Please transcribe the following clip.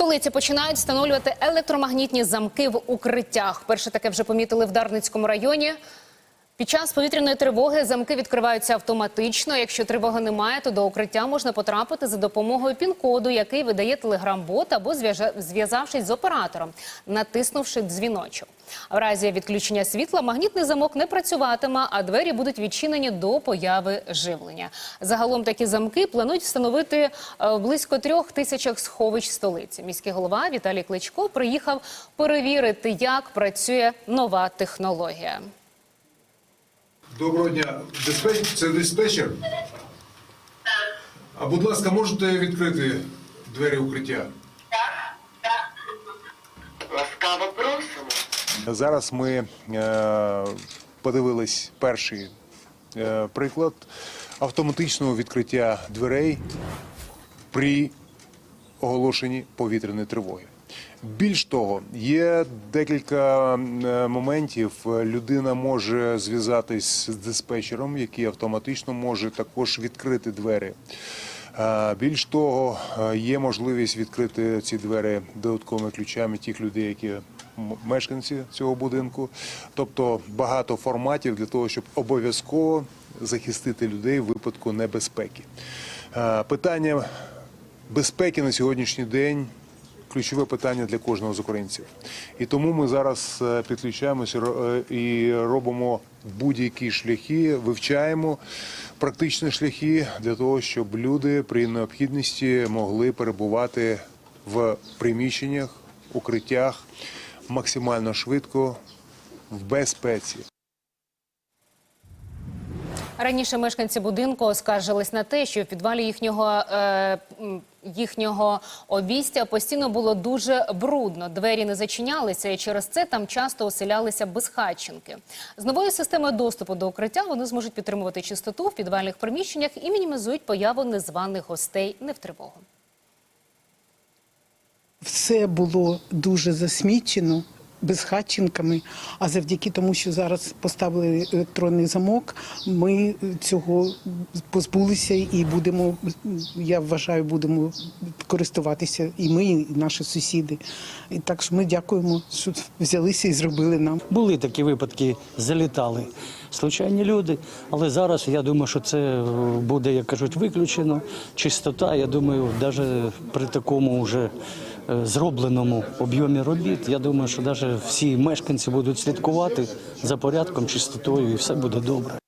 столиці починають встановлювати електромагнітні замки в укриттях. Перше таке вже помітили в Дарницькому районі. Під час повітряної тривоги замки відкриваються автоматично. Якщо тривоги немає, то до укриття можна потрапити за допомогою пін-коду, який видає телеграм-бот або зв'язавшись з оператором, натиснувши дзвіночок. В разі відключення світла магнітний замок не працюватиме, а двері будуть відчинені до появи живлення. Загалом такі замки планують встановити е, близько трьох тисячах сховищ столиці. Міський голова Віталій Кличко приїхав перевірити, як працює нова технологія. Доброго дня. Диспетч... Це диспетчер? А будь ласка, можете відкрити двері укриття? Ласкаво просимо. Зараз ми е, подивились перший е, приклад автоматичного відкриття дверей при оголошенні повітряної тривоги. Більш того, є декілька е, моментів. Людина може зв'язатись з диспетчером, який автоматично може також відкрити двері. Більш того, е, є можливість відкрити ці двері додатковими ключами тих людей, які мешканці цього будинку. Тобто багато форматів для того, щоб обов'язково захистити людей в випадку небезпеки. Питання безпеки на сьогоднішній день. Ключове питання для кожного з українців, і тому ми зараз е, підключаємося е, і робимо будь-які шляхи, вивчаємо практичні шляхи для того, щоб люди при необхідності могли перебувати в приміщеннях, укриттях максимально швидко в безпеці. Раніше мешканці будинку оскаржились на те, що в підвалі їхнього, е, їхнього обійстя постійно було дуже брудно. Двері не зачинялися, і через це там часто оселялися безхатченки. З новою системою доступу до укриття вони зможуть підтримувати чистоту в підвальних приміщеннях і мінімізують появу незваних гостей не в тривогу. все було дуже засмічено безхатченками. А завдяки тому, що зараз поставили електронний замок, ми цього позбулися і будемо, я вважаю, будемо користуватися і ми, і наші сусіди. І так що ми дякуємо, що взялися і зробили нам. Були такі випадки, залітали случайні люди, але зараз я думаю, що це буде, як кажуть, виключено. Чистота, я думаю, навіть при такому вже е, зробленому об'ємі робіт, я думаю, що навіть всі мешканці будуть слідкувати за порядком, чистотою, і все буде добре.